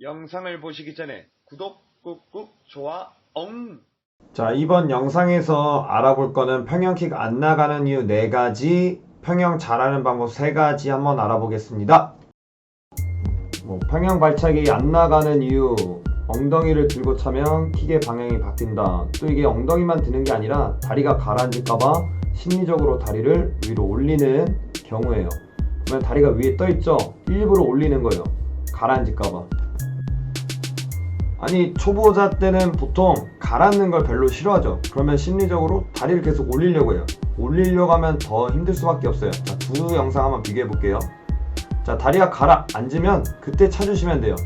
영상을 보시기 전에 구독 꾹꾹 좋아 엉 자, 이번 영상에서 알아볼 거는 평형킥 안 나가는 이유 4가지, 평형 잘하는 방법 3가지 한번 알아보겠습니다. 뭐, 평형 발차기 안 나가는 이유, 엉덩이를 들고 차면 킥의 방향이 바뀐다. 또 이게 엉덩이만 드는 게 아니라 다리가 가라앉을까봐 심리적으로 다리를 위로 올리는 경우예요. 그러면 다리가 위에 떠 있죠? 일부러 올리는 거예요. 가라앉을까봐. 아니 초보자 때는 보통 가라앉는 걸 별로 싫어하죠 그러면 심리적으로 다리를 계속 올리려고 해요 올리려고 하면 더 힘들 수밖에 없어요 자, 두 영상 한번 비교해 볼게요 자 다리가 가라앉으면 그때 차주시면 돼요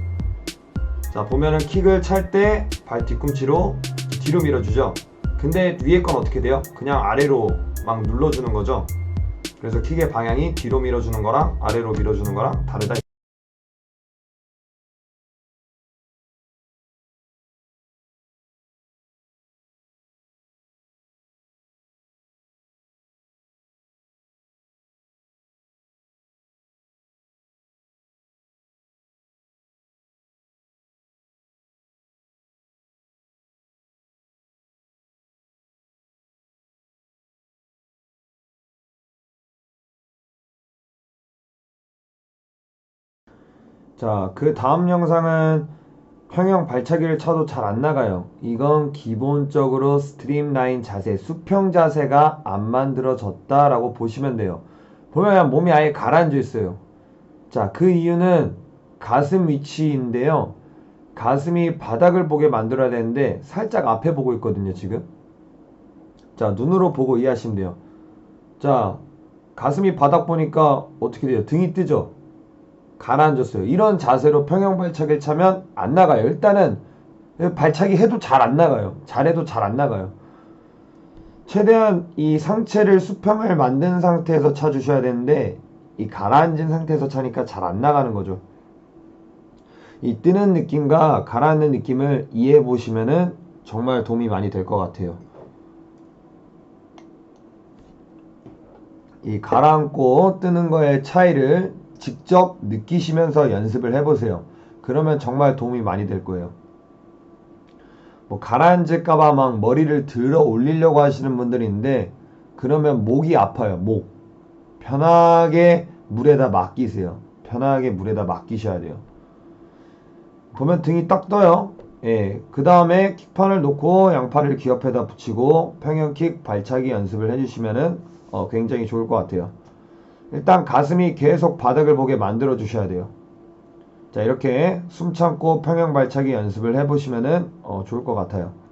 자 보면은 킥을 찰 때 발 뒤꿈치로 뒤로 밀어주죠 근데 위에 건 어떻게 돼요? 그냥 아래로 막 눌러주는 거죠 그래서 킥의 방향이 뒤로 밀어주는 거랑 아래로 밀어주는 거랑 다르다 자, 그 다음 영상은 평형 발차기를 쳐도 잘 안 나가요. 이건 기본적으로 스트림라인 자세, 수평 자세가 안 만들어졌다라고 보시면 돼요. 보면 몸이 아예 가라앉아 있어요. 자, 그 이유는 가슴 위치인데요. 가슴이 바닥을 보게 만들어야 되는데 살짝 앞에 보고 있거든요, 지금. 자, 눈으로 보고 이해하시면 돼요. 자, 가슴이 바닥 보니까 어떻게 돼요? 등이 뜨죠? 가라앉았어요. 이런 자세로 평형 발차기를 차면 안 나가요. 일단은 발차기 해도 잘 안 나가요. 잘해도 잘 안 나가요. 최대한 이 상체를 수평을 만든 상태에서 차주셔야 되는데 이 가라앉은 상태에서 차니까 잘 안 나가는 거죠. 이 뜨는 느낌과 가라앉는 느낌을 이해해 보시면은 정말 도움이 많이 될 것 같아요. 이 가라앉고 뜨는 거의 차이를 직접 느끼시면서 연습을 해보세요. 그러면 정말 도움이 많이 될 거예요. 뭐 가라앉을까봐 막 머리를 들어 올리려고 하시는 분들이 있는데 그러면 목이 아파요. 목. 편하게 물에다 맡기세요. 편하게 물에다 맡기셔야 돼요. 보면 등이 딱 떠요. 예. 그 다음에 킥판을 놓고 양팔을 귀 옆에다 붙이고 평형킥 발차기 연습을 해주시면은 어, 굉장히 좋을 것 같아요. 일단 가슴이 계속 바닥을 보게 만들어 주셔야 돼요. 자 이렇게 숨 참고 평형 발차기 연습을 해보시면은 어, 좋을 것 같아요.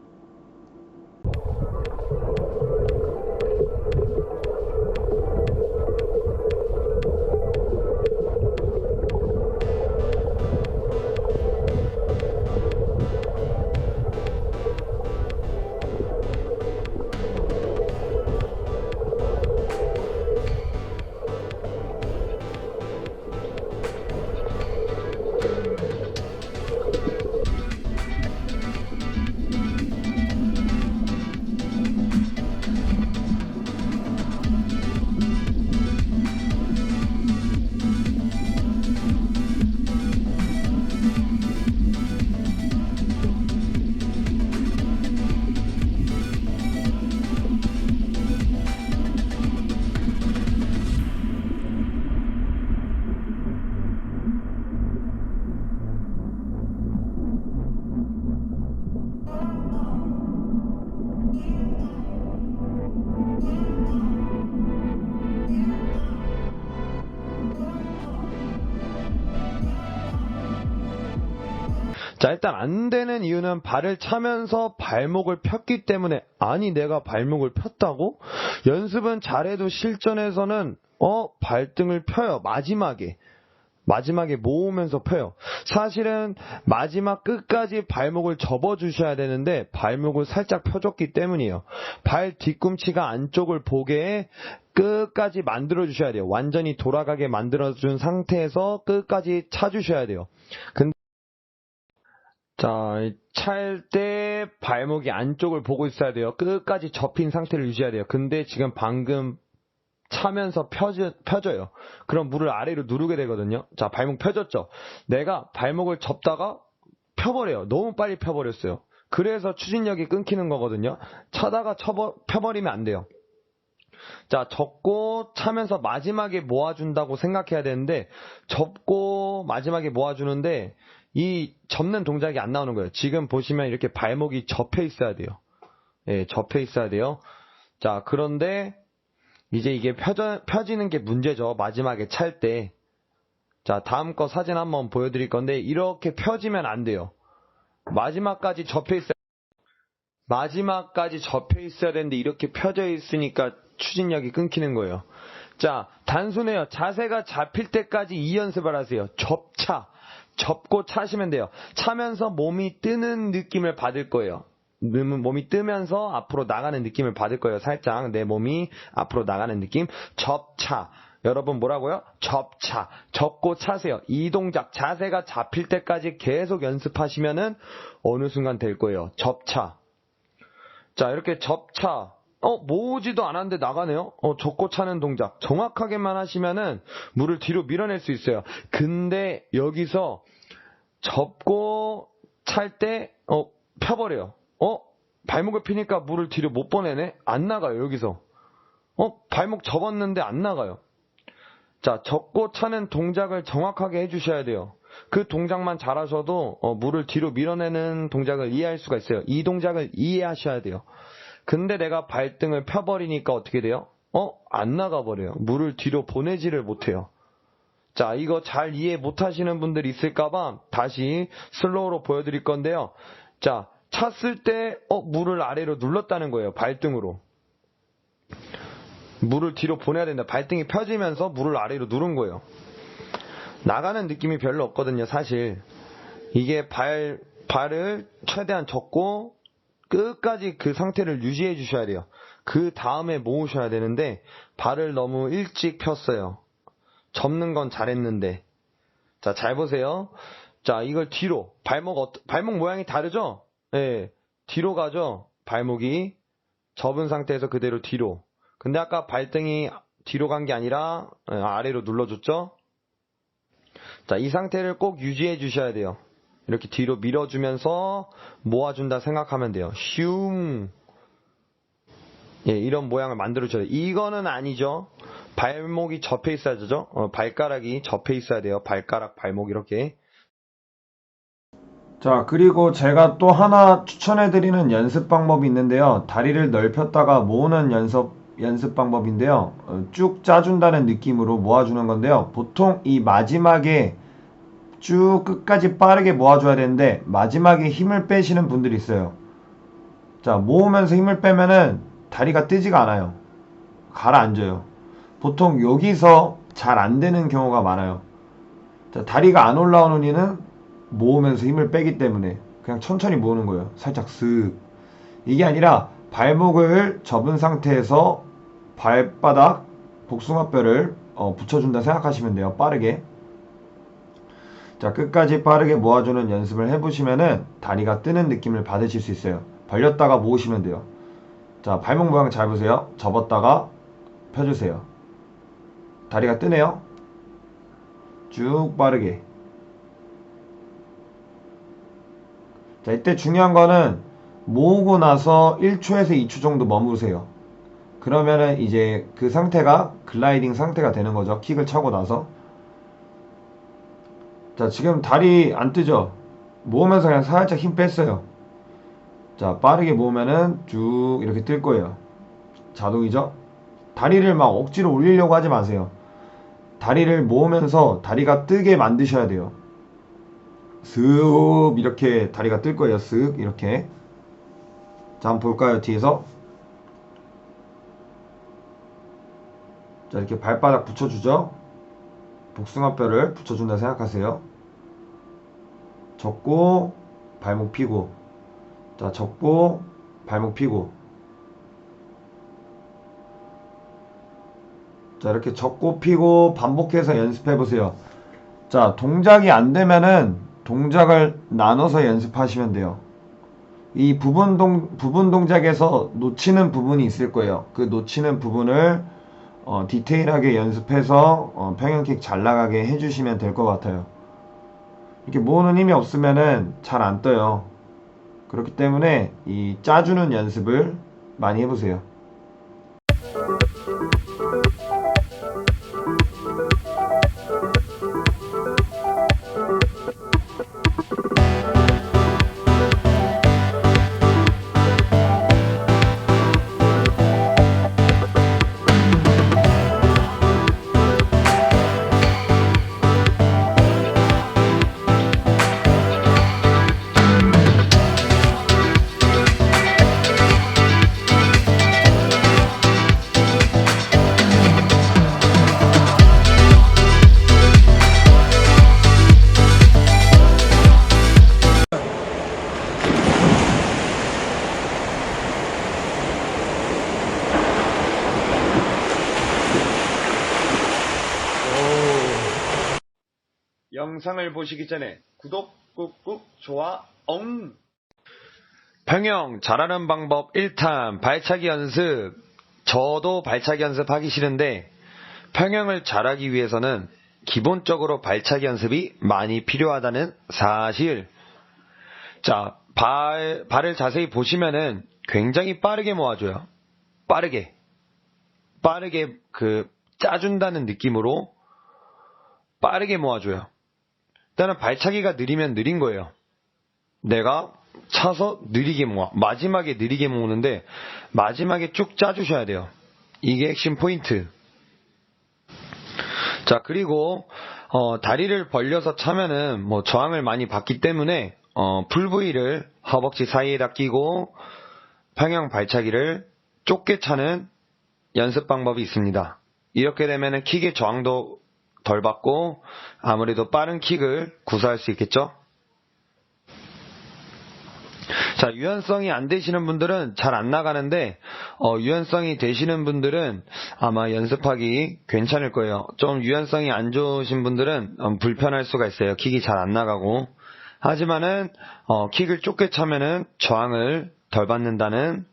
일단 안 되는 이유는 발을 차면서 발목을 폈기 때문에, 아니, 내가 발목을 폈다고? 연습은 잘해도 실전에서는, 어, 발등을 펴요. 마지막에. 마지막에 모으면서 펴요. 사실은 마지막 끝까지 발목을 접어주셔야 되는데 발목을 살짝 펴줬기 때문이에요. 발 뒤꿈치가 안쪽을 보게 끝까지 만들어주셔야 돼요. 완전히 돌아가게 만들어준 상태에서 끝까지 차주셔야 돼요. 근데 자, 찰 때 발목이 안쪽을 보고 있어야 돼요. 끝까지 접힌 상태를 유지해야 돼요. 근데 지금 방금 차면서 펴져, 펴져요. 그럼 물을 아래로 누르게 되거든요. 자, 발목 펴졌죠? 내가 발목을 접다가 펴버려요. 너무 빨리 펴버렸어요. 그래서 추진력이 끊기는 거거든요. 차다가 쳐버, 펴버리면 안 돼요. 자, 접고 차면서 마지막에 모아준다고 생각해야 되는데, 접고 마지막에 모아주는데, 이 접는 동작이 안 나오는 거예요. 지금 보시면 이렇게 발목이 접혀 있어야 돼요. 예, 접혀 있어야 돼요. 자, 그런데, 이제 이게 펴져, 펴지는 게 문제죠. 마지막에 찰 때. 자, 다음 거 사진 한번 보여드릴 건데, 이렇게 펴지면 안 돼요. 마지막까지 접혀 있어야 마지막까지 접혀 있어야 되는데 이렇게 펴져 있으니까 추진력이 끊기는 거예요. 자, 단순해요. 자세가 잡힐 때까지 이 연습을 하세요. 접차. 접고 차시면 돼요. 차면서 몸이 뜨는 느낌을 받을 거예요. 몸- 몸이 뜨면서 앞으로 나가는 느낌을 받을 거예요. 살짝 내 몸이 앞으로 나가는 느낌. 접차. 여러분 뭐라고요? 접차. 접고 차세요. 이 동작 자세가 잡힐 때까지 계속 연습하시면은 어느 순간 될 거예요. 접차. 자, 이렇게 접차. 어, 모으지도 않았는데 나가네요? 어, 접고 차는 동작. 정확하게만 하시면은 물을 뒤로 밀어낼 수 있어요. 근데 여기서 접고 찰 때, 어, 펴버려요. 어, 발목을 피니까 물을 뒤로 못 보내네? 안 나가요, 여기서. 어, 발목 접었는데 안 나가요. 자, 접고 차는 동작을 정확하게 해주셔야 돼요. 그 동작만 잘하셔도 어, 물을 뒤로 밀어내는 동작을 이해할 수가 있어요. 이 동작을 이해하셔야 돼요. 근데 내가 발등을 펴버리니까 어떻게 돼요? 어? 안 나가버려요. 물을 뒤로 보내지를 못해요. 자, 이거 잘 이해 못하시는 분들 있을까봐 다시 슬로우로 보여드릴 건데요. 자, 찼을 때, 어, 물을 아래로 눌렀다는 거예요. 발등으로. 물을 뒤로 보내야 된다. 발등이 펴지면서 물을 아래로 누른 거예요. 나가는 느낌이 별로 없거든요, 사실. 이게 발, 발을 최대한 접고 끝까지 그 상태를 유지해 주셔야 돼요. 그 다음에 모으셔야 되는데 발을 너무 일찍 폈어요. 접는 건 잘했는데. 자, 잘 보세요. 자, 이걸 뒤로. 발목, 어, 발목 모양이 다르죠? 예. 뒤로 가죠? 발목이. 접은 상태에서 그대로 뒤로. 근데 아까 발등이 뒤로 간 게 아니라 예, 아래로 눌러줬죠? 자, 이 상태를 꼭 유지해 주셔야 돼요. 이렇게 뒤로 밀어주면서 모아준다 생각하면 돼요. 슝. 예, 이런 모양을 만들어줘야 돼요. 이거는 아니죠. 발목이 접혀 있어야 되죠. 어, 발가락이 접혀 있어야 돼요. 발가락, 발목 이렇게. 자, 그리고 제가 또 하나 추천해드리는 연습 방법이 있는데요. 다리를 넓혔다가 모으는 연습, 연습 방법인데요. 어, 쭉 짜준다는 느낌으로 모아주는 건데요. 보통 이 마지막에 쭉 끝까지 빠르게 모아줘야 되는데, 마지막에 힘을 빼시는 분들이 있어요. 자, 모으면서 힘을 빼면은 다리가 뜨지가 않아요. 가라앉아요. 보통 여기서 잘 안 되는 경우가 많아요. 자, 다리가 안 올라오는 이는 모으면서 힘을 빼기 때문에 그냥 천천히 모으는 거예요. 살짝 슥. 이게 아니라 발목을 접은 상태에서 발바닥 복숭아뼈를 어, 붙여준다 생각하시면 돼요. 빠르게. 자, 끝까지 빠르게 모아주는 연습을 해보시면은 다리가 뜨는 느낌을 받으실 수 있어요. 벌렸다가 모으시면 돼요. 자, 발목 모양 잘 보세요. 접었다가 펴주세요. 다리가 뜨네요. 쭉 빠르게. 자, 이때 중요한 거는 모으고 나서 1초에서 2초 정도 머무르세요. 그러면은 이제 그 상태가 글라이딩 상태가 되는 거죠. 킥을 차고 나서. 자, 지금 다리 안 뜨죠? 모으면서 그냥 살짝 힘 뺐어요. 자, 빠르게 모으면은 쭉 이렇게 뜰 거예요. 자동이죠? 다리를 막 억지로 올리려고 하지 마세요. 다리를 모으면서 다리가 뜨게 만드셔야 돼요. 슥 이렇게 다리가 뜰 거예요. 슥 이렇게. 자, 한번 볼까요? 뒤에서. 자, 이렇게 발바닥 붙여주죠. 복숭아뼈를 붙여준다 생각하세요. 접고 발목 피고. 자, 접고 발목 피고. 자, 이렇게 접고 피고 반복해서 연습해 보세요. 자, 동작이 안 되면은 동작을 나눠서 연습하시면 돼요. 이 부분 동, 부분 동작에서 놓치는 부분이 있을 거예요. 그 놓치는 부분을 어, 디테일하게 연습해서 어, 평형킥 잘 나가게 해주시면 될 것 같아요. 이렇게 모으는 힘이 없으면은 잘 안 떠요. 그렇기 때문에 이 짜주는 연습을 많이 해보세요. 영상을 보시기 전에 구독 꾹꾹 좋아 엉 평영 잘하는 방법 1탄 발차기 연습. 저도 발차기 연습하기 싫은데 평영을 잘하기 위해서는 기본적으로 발차기 연습이 많이 필요하다는 사실. 자, 발, 발을 자세히 보시면은 굉장히 빠르게 모아줘요. 빠르게. 빠르게 그 짜준다는 느낌으로 빠르게 모아줘요. 일단은 발차기가 느리면 느린 거예요. 내가 차서 느리게 모아. 마지막에 느리게 모으는데 마지막에 쭉 짜주셔야 돼요. 이게 핵심 포인트. 자, 그리고 어, 다리를 벌려서 차면은 뭐 저항을 많이 받기 때문에 어, 풀부위를 허벅지 사이에다 끼고 평형 발차기를 좁게 차는 연습 방법이 있습니다. 이렇게 되면은 킥의 저항도 덜 받고 아무래도 빠른 킥을 구사할 수 있겠죠? 자, 유연성이 안 되시는 분들은 잘 안 나가는데, 어, 유연성이 되시는 분들은 아마 연습하기 괜찮을 거예요. 좀 유연성이 안 좋으신 분들은 음, 불편할 수가 있어요. 킥이 잘 안 나가고. 하지만은, 어, 킥을 좁게 차면은 저항을 덜 받는다는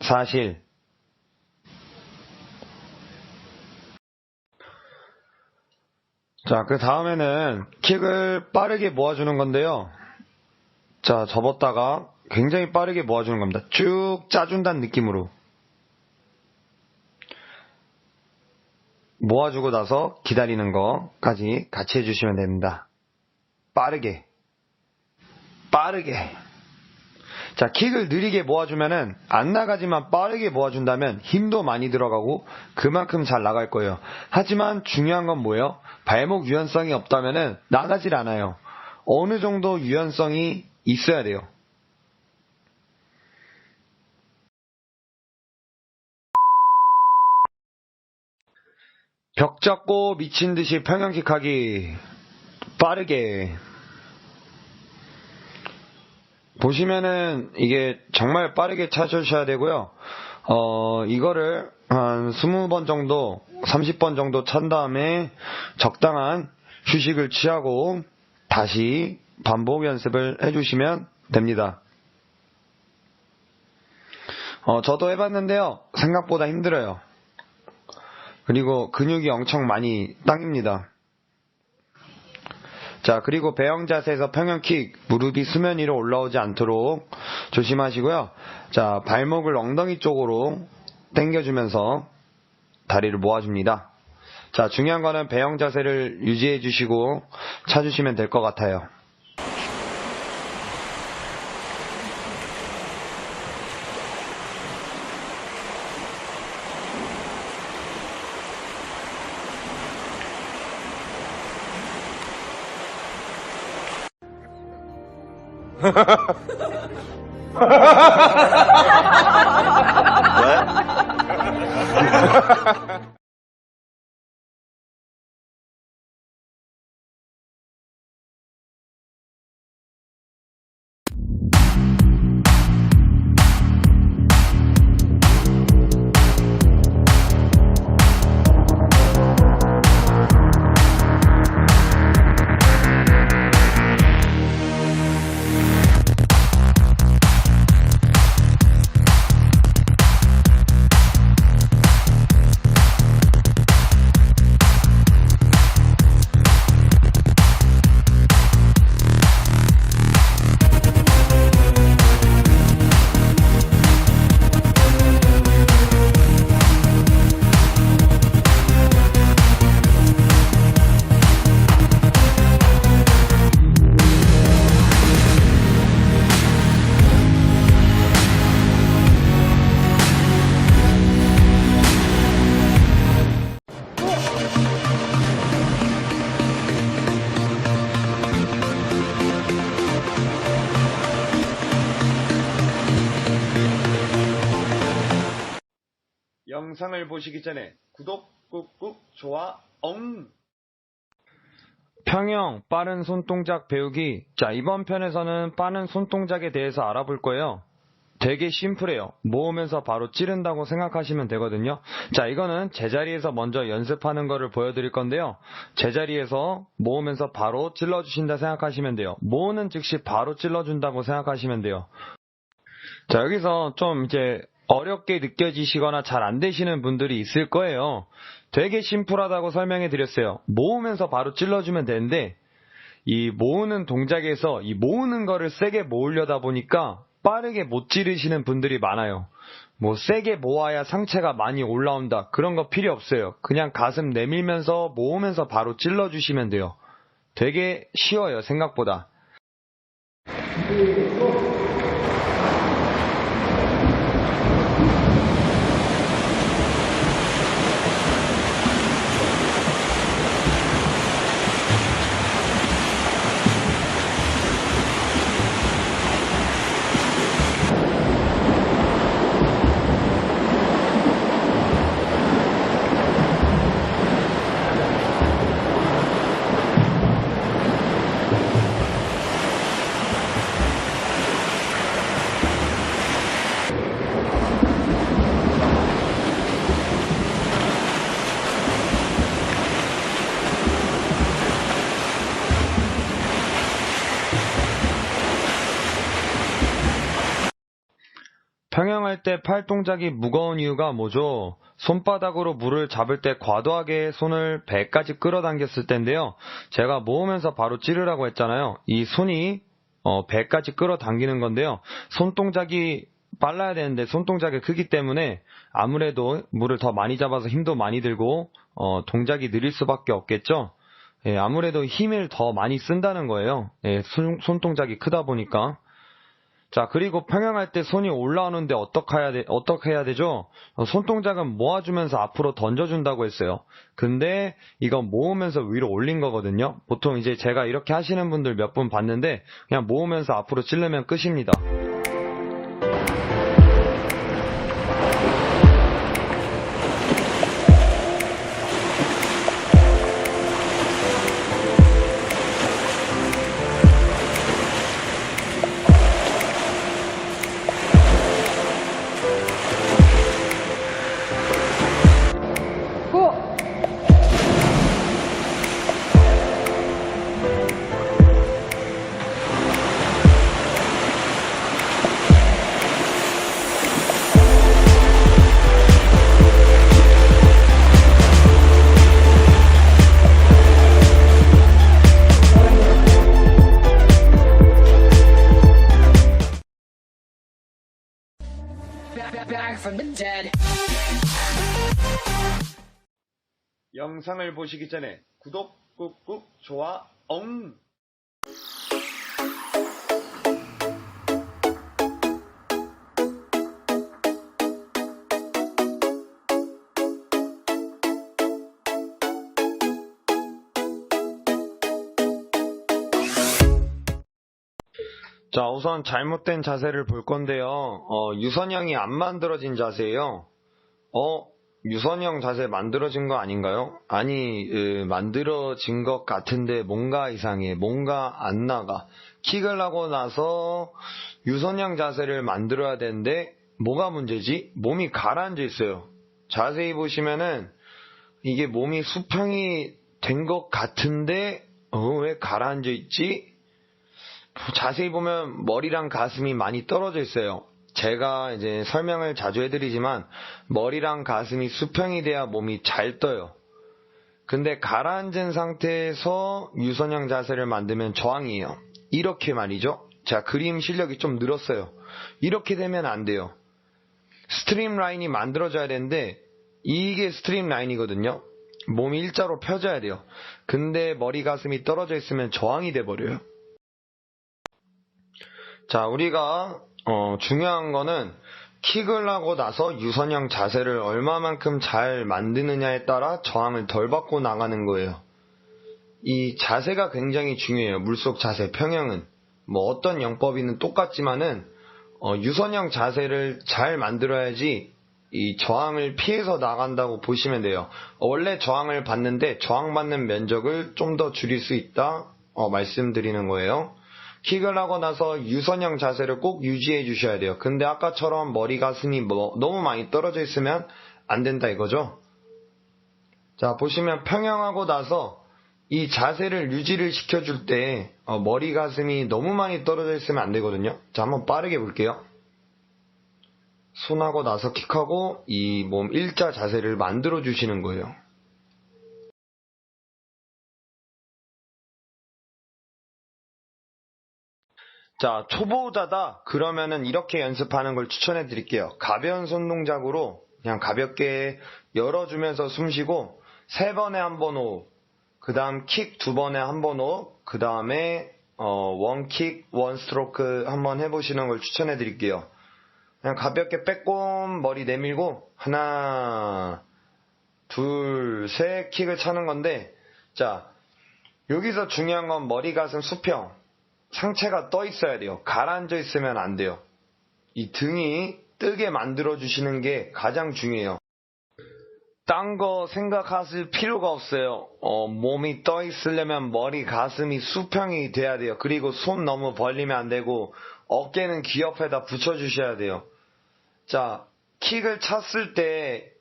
사실. 자, 그 다음에는 킥을 빠르게 모아주는 건데요. 자, 접었다가 굉장히 빠르게 모아주는 겁니다. 쭉 짜준다는 느낌으로. 모아주고 나서 기다리는 거까지 같이 해주시면 됩니다. 빠르게. 빠르게. 자, 킥을 느리게 모아주면은 안 나가지만 빠르게 모아준다면 힘도 많이 들어가고 그만큼 잘 나갈 거예요. 하지만 중요한 건 뭐예요? 발목 유연성이 없다면은 나가질 않아요. 어느 정도 유연성이 있어야 돼요. 벽 잡고 미친 듯이 평형킥 하기. 빠르게. 보시면은 이게 정말 빠르게 차주셔야 되고요. 어, 이거를 한 20번 정도, 30번 정도 찬 다음에 적당한 휴식을 취하고 다시 반복 연습을 해주시면 됩니다. 어, 저도 해봤는데요. 생각보다 힘들어요. 그리고 근육이 엄청 많이 당깁니다. 자, 그리고 배영 자세에서 평형킥, 무릎이 수면 위로 올라오지 않도록 조심하시고요. 자, 발목을 엉덩이 쪽으로 당겨주면서 다리를 모아줍니다. 자, 중요한 거는 배영 자세를 유지해 주시고 차주시면 될 것 같아요. 哈哈哈哈哈哈 영상을 보시기 전에 구독 꾹꾹 좋아 엉 평형 빠른 손동작 배우기. 자, 이번 편에서는 빠른 손동작에 대해서 알아볼 거예요. 되게 심플해요. 모으면서 바로 찌른다고 생각하시면 되거든요. 자, 이거는 제자리에서 먼저 연습하는 거를 보여드릴 건데요. 제자리에서 모으면서 바로 찔러주신다 생각하시면 돼요. 모으는 즉시 바로 찔러준다고 생각하시면 돼요. 자, 여기서 좀 이제 어렵게 느껴지시거나 잘 안 되시는 분들이 있을 거예요. 되게 심플하다고 설명해 드렸어요. 모으면서 바로 찔러주면 되는데, 이 모으는 동작에서 이 모으는 거를 세게 모으려다 보니까 빠르게 못 찌르시는 분들이 많아요. 뭐 세게 모아야 상체가 많이 올라온다. 그런 거 필요 없어요. 그냥 가슴 내밀면서 모으면서 바로 찔러주시면 돼요. 되게 쉬워요, 생각보다. 평형할 때 팔 동작이 무거운 이유가 뭐죠? 손바닥으로 물을 잡을 때 과도하게 손을 배까지 끌어당겼을 텐데요. 제가 모으면서 바로 찌르라고 했잖아요. 이 손이 어, 배까지 끌어당기는 건데요. 손 동작이 빨라야 되는데 손 동작이 크기 때문에 아무래도 물을 더 많이 잡아서 힘도 많이 들고 어, 동작이 느릴 수밖에 없겠죠. 예, 아무래도 힘을 더 많이 쓴다는 거예요. 예, 손, 손 동작이 크다 보니까. 자, 그리고 평형할 때 손이 올라오는데 어떻게 해야, 돼, 어떻게 해야 되죠? 어, 손동작은 모아주면서 앞으로 던져준다고 했어요. 근데 이건 모으면서 위로 올린 거거든요. 보통 이제 제가 이렇게 하시는 분들 몇 분 봤는데 그냥 모으면서 앞으로 찌르면 끝입니다. 영상을 보시기 전에 구독 꾹꾹 좋아 엉 자, 우선 잘못된 자세를 볼 건데요. 어, 유선형이 안 만들어진 자세예요. 어, 유선형 자세 만들어진 거 아닌가요? 아니, 으, 만들어진 것 같은데 뭔가 이상해. 뭔가 안 나가. 킥을 하고 나서 유선형 자세를 만들어야 되는데 뭐가 문제지? 몸이 가라앉아 있어요. 자세히 보시면은 이게 몸이 수평이 된 것 같은데 어, 왜 가라앉아 있지? 자세히 보면 머리랑 가슴이 많이 떨어져 있어요. 제가 이제 설명을 자주 해드리지만 머리랑 가슴이 수평이 돼야 몸이 잘 떠요. 근데 가라앉은 상태에서 유선형 자세를 만들면 저항이에요. 이렇게 말이죠. 자, 그림 실력이 좀 늘었어요. 이렇게 되면 안 돼요. 스트림 라인이 만들어져야 되는데 이게 스트림 라인이거든요. 몸이 일자로 펴져야 돼요. 근데 머리 가슴이 떨어져 있으면 저항이 돼 버려요. 자, 우리가 어, 중요한 거는 킥을 하고 나서 유선형 자세를 얼마만큼 잘 만드느냐에 따라 저항을 덜 받고 나가는 거예요. 이 자세가 굉장히 중요해요. 물속 자세, 평형은. 뭐 어떤 영법이는 똑같지만은 어, 유선형 자세를 잘 만들어야지 이 저항을 피해서 나간다고 보시면 돼요. 어, 원래 저항을 받는데 저항받는 면적을 좀 더 줄일 수 있다 어, 말씀드리는 거예요. 킥을 하고 나서 유선형 자세를 꼭 유지해 주셔야 돼요. 근데 아까처럼 머리 가슴이 뭐 너무 많이 떨어져 있으면 안 된다 이거죠. 자 보시면 평형하고 나서 이 자세를 유지를 시켜줄 때 어, 머리 가슴이 너무 많이 떨어져 있으면 안 되거든요. 자 한번 빠르게 볼게요. 손하고 나서 킥하고 이 몸 일자 자세를 만들어 주시는 거예요. 자, 초보자다. 그러면은 이렇게 연습하는 걸 추천해 드릴게요. 가벼운 손 동작으로 그냥 가볍게 열어주면서 숨 쉬고 세 번에 한 번 호흡, 그 다음 킥 두 번에 한 번 호흡, 그 다음에 어, 원 킥, 원 스트로크 한번 해보시는 걸 추천해 드릴게요. 그냥 가볍게 빼꼼 머리 내밀고 하나, 둘, 셋 킥을 차는 건데 자 여기서 중요한 건 머리 가슴 수평 상체가 떠 있어야 돼요. 가라앉아 있으면 안 돼요. 이 등이 뜨게 만들어 주시는 게 가장 중요해요. 딴 거 생각하실 필요가 없어요. 어, 몸이 떠 있으려면 머리, 가슴이 수평이 돼야 돼요. 그리고 손 너무 벌리면 안 되고 어깨는 귀 옆에다 붙여 주셔야 돼요. 자, 킥을 찼을 때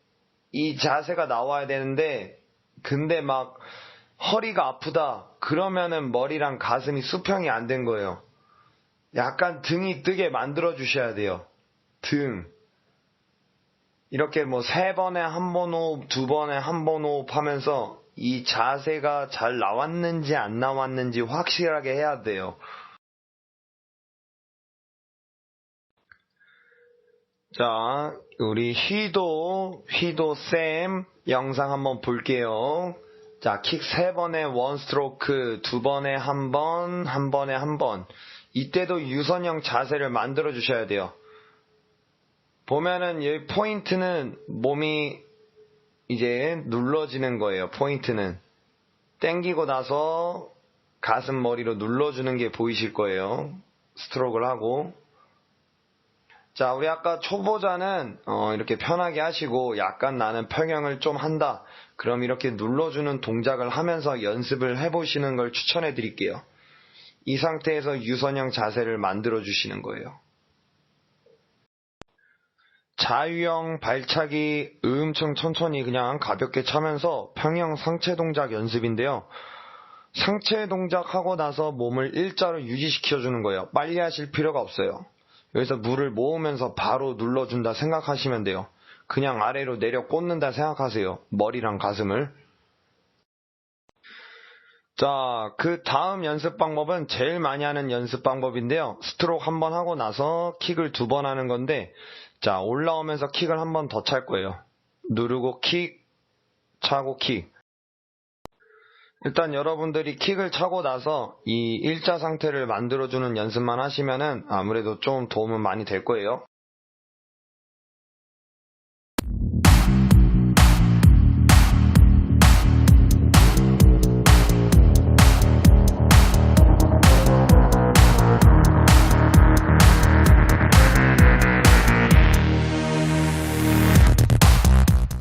이 자세가 나와야 되는데 근데 막 허리가 아프다. 그러면은 머리랑 가슴이 수평이 안 된 거예요. 약간 등이 뜨게 만들어 주셔야 돼요. 등. 이렇게 뭐 세 번에 한 번 호흡, 두 번에 한 번 호흡 하면서 이 자세가 잘 나왔는지 안 나왔는지 확실하게 해야 돼요. 자, 우리 휘도, 휘도 쌤 영상 한번 볼게요. 자, 킥 세 번에 원 스트로크, 두 번에 한 번, 한 번에 한 번. 이때도 유선형 자세를 만들어 주셔야 돼요. 보면은 여기 포인트는 몸이 이제 눌러지는 거예요. 포인트는. 땡기고 나서 가슴 머리로 눌러주는 게 보이실 거예요. 스트로크를 하고. 자, 우리 아까 초보자는 어, 이렇게 편하게 하시고 약간 나는 평형을 좀 한다. 그럼 이렇게 눌러주는 동작을 하면서 연습을 해보시는 걸 추천해 드릴게요. 이 상태에서 유선형 자세를 만들어 주시는 거예요. 자유형 발차기 엄청 천천히 그냥 가볍게 차면서 평형 상체 동작 연습인데요. 상체 동작 하고 나서 몸을 일자로 유지시켜 주는 거예요. 빨리 하실 필요가 없어요. 여기서 물을 모으면서 바로 눌러준다 생각하시면 돼요. 그냥 아래로 내려 꽂는다 생각하세요. 머리랑 가슴을. 자, 그 다음 연습 방법은 제일 많이 하는 연습 방법인데요. 스트로크 한 번 하고 나서 킥을 두 번 하는 건데, 자, 올라오면서 킥을 한 번 더 찰 거예요. 누르고 킥, 차고 킥. 일단 여러분들이 킥을 차고 나서 이 일자 상태를 만들어주는 연습만 하시면은 아무래도 좀 도움은 많이 될 거예요.